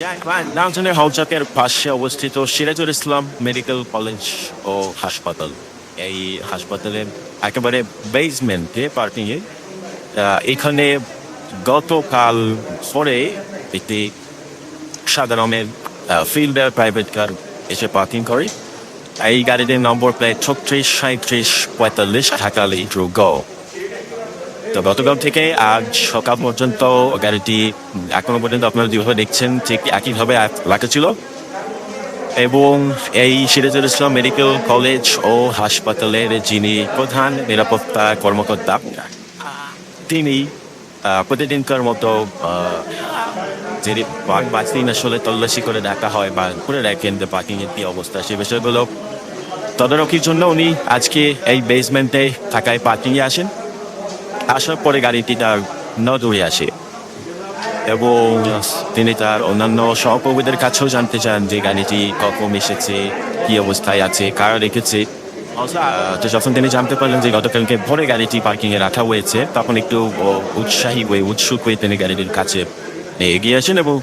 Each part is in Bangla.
ডাউনটাউনের হলচকের পাশে অবস্থিত সিরাজুল ইসলাম মেডিকেল কলেজ ও হাসপাতাল। এই হাসপাতালের একেবারে বেসমেন্টে পার্কিংয়ে এখানে গতকাল পরে একটি সাদা রঙের ফিল্ডার প্রাইভেট কার এসে পার্কিং করে। এই গাড়িটির নম্বর প্লেট ছত্রিশ সাঁত্রিশ পঁয়তাল্লিশ ঢাকা লিট্রু তো গতকাল থেকে আজ সকাল পর্যন্ত গাড়িটি এখনও পর্যন্ত আপনারা যেভাবে দেখছেন, ঠিক একইভাবে রাখা ছিল। এবং এই সিরাজুল ইসলাম মেডিকেল কলেজ ও হাসপাতালের যিনি প্রধান নিরাপত্তা কর্মকর্তা, তিনি প্রতিদিনকার মতো যিনি বাঁচদিন আসলে তল্লাশি করে ডাকা হয় বা করে রাখেন যে পার্কিং এর কি অবস্থা সে বিষয়গুলো তদারকির জন্য উনি আজকে এই বেসমেন্টে থাকায় পার্কিংয়ে আসেন। আসার পরে গাড়িটি তার নজরে আসে এবং তিনি তার অন্যান্য সহকর্মীদের কাছেও জানতে চান যে গাড়িটি কখন এসেছে কি অবস্থায় আছে কারা রেখেছে। আহ, তো যখন তিনি জানতে পারলেন যে গতকালকে ভোরে গাড়িটি পার্কিং এ রাখা হয়েছে তখন একটু উৎসাহী হয়ে উৎসুক হয়ে তিনি গাড়িটির কাছে এগিয়ে আসেন এবং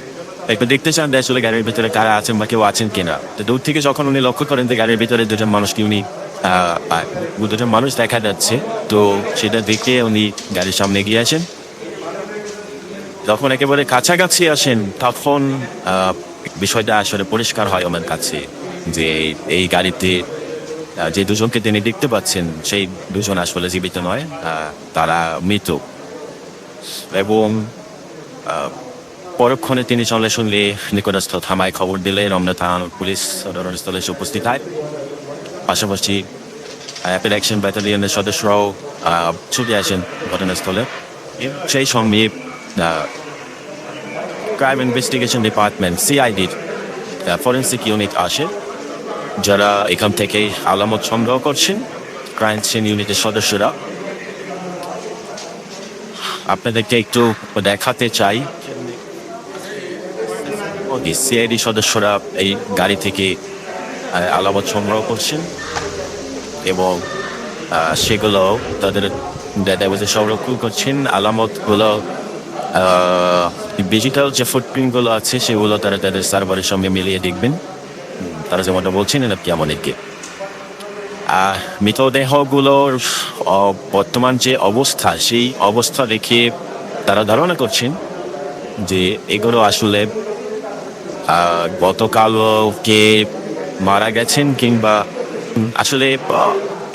একটু দেখতে চান যে আসলে গাড়ির ভিতরে কারা আছেন বা কেউ আছেন কিনা। তো দূর থেকে যখন উনি লক্ষ্য করেন যে গাড়ির ভিতরে দুজন মানুষকে উনি দুজন মানুষ দেখা যাচ্ছে। তো সেটা দেখে উনি গাড়ির সামনে এগিয়ে আসেন। যখন একেবারে কাছাকাছি আসেন, তখন বিষয়টা আসলে পরিষ্কার হয় আমার কাছে যে এই গাড়িতে যে দুজনকে তিনি দেখতে পাচ্ছেন, সেই দুজন আসলে জীবিত নয় তারা মৃত। এবং পরক্ষণে তিনি চলে শুনলে নিকটস্থ থামায় খবর দিলে রমনা থানা পুলিশ ঘটনাস্থলে উপস্থিত হয়। পাশাপাশি অ্যাপেল অ্যাকশন ব্যাটালিয়নের সদস্যরাও ছুটে আসেন ঘটনাস্থলে। সেই সঙ্গে ক্রাইম ইনভেস্টিগেশন ডিপার্টমেন্ট সিআইডির ফরেন্সিক ইউনিট আসে, যারা এখান থেকে আলামত সংগ্রহ করছেন ক্রাইম সিন ইউনিটের সদস্যরা। আপনাদেরকে একটু দেখাতে চাই সিআইডি সদস্যরা এই গাড়ি থেকে আলামত সংগ্রহ করছেন এবং সেগুলো তাদের ডেটাবেসে সংরক্ষণ করছেন। আলামতগুলো ডিজিটাল যে ফুটপ্রিন্টগুলো আছে, সেগুলো তারা তাদের সার্ভারের সঙ্গে মিলিয়ে দেখবেন। তারা যেমনটা বলছেন আপনি আমাদেরকে মৃতদেহগুলোর বর্তমান যে অবস্থা, সেই অবস্থা দেখে তারা ধারণা করছেন যে এগুলো আসলে গতকালকে মারা গেছেন কিংবা আসলে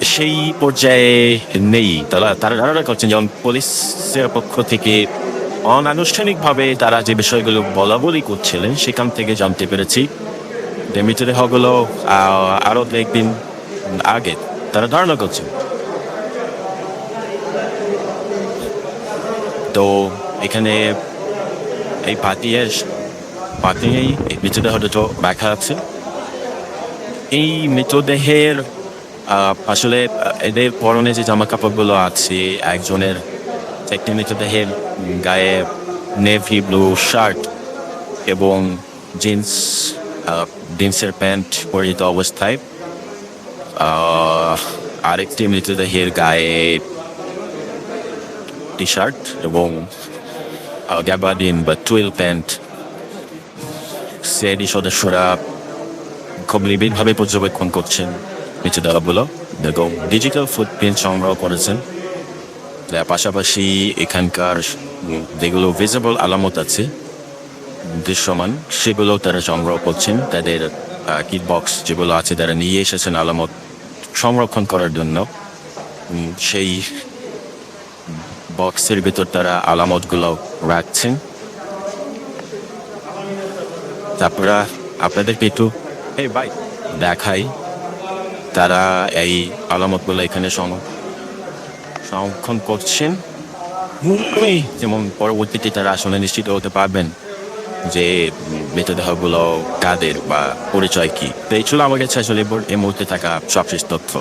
সেই পর্যায়ে নেই। তারা তারা ধারণা করছেন যেমন পুলিশের পক্ষ থেকে অনানুষ্ঠানিকভাবে তারা যে বিষয়গুলো বলা বলি করছিলেন সেখান থেকে জানতে পেরেছি। যে মৃতদেহগুলো আহ, আরও একদিন আগে তারা ধারণা করছেন। তো এখানে এই পাতিয়ের পাতিয়েই এই মৃতদেহ দুটো রাখা আছে। এই মৃতদেহের আসলে এদের পরনে যে জামা কাপড়গুলো আছে, একজনের একটি মৃতদেহের গায়ে নেভি ব্লু শার্ট এবং জিন্স জিন্সের প্যান্ট পরিহিত অবস্থায় আরেকটি মৃতদেহের গায়ে টি শার্ট এবং গ্যাবাডিন বা টুয়েল প্যান্ট। সেডি সদস্যরা খুব নিবিড়ভাবে পর্যবেক্ষণ করছেন। মৃতদেহগুলো এবং ডিজিটাল ফুটপ্রিন্ট সংগ্রহ করেছেন। তার পাশাপাশি এখানকার যেগুলো ভিজিবল আলামত আছে, দৃশ্যমান, সেগুলো তারা সংগ্রহ করছেন। তাদের কিট বক্স যেগুলো আছে, তারা নিয়ে এসেছেন আলামত সংরক্ষণ করার জন্য। সেই বক্সের ভিতর তারা আলামতগুলো রাখছেন। তারপরে আপনাদেরকে একটু দেখাই তারা এই আলামতগুলো এখানে সংরক্ষণ করছেন। যেমন পরবর্তীতে তারা আসলে নিশ্চিত হতে পারবেন যে মৃতদেহগুলো কাদের বা পরিচয় কি। তো এই ছিল আমার কাছে আসলে এই মুহূর্তে থাকা সবশেষ তথ্য।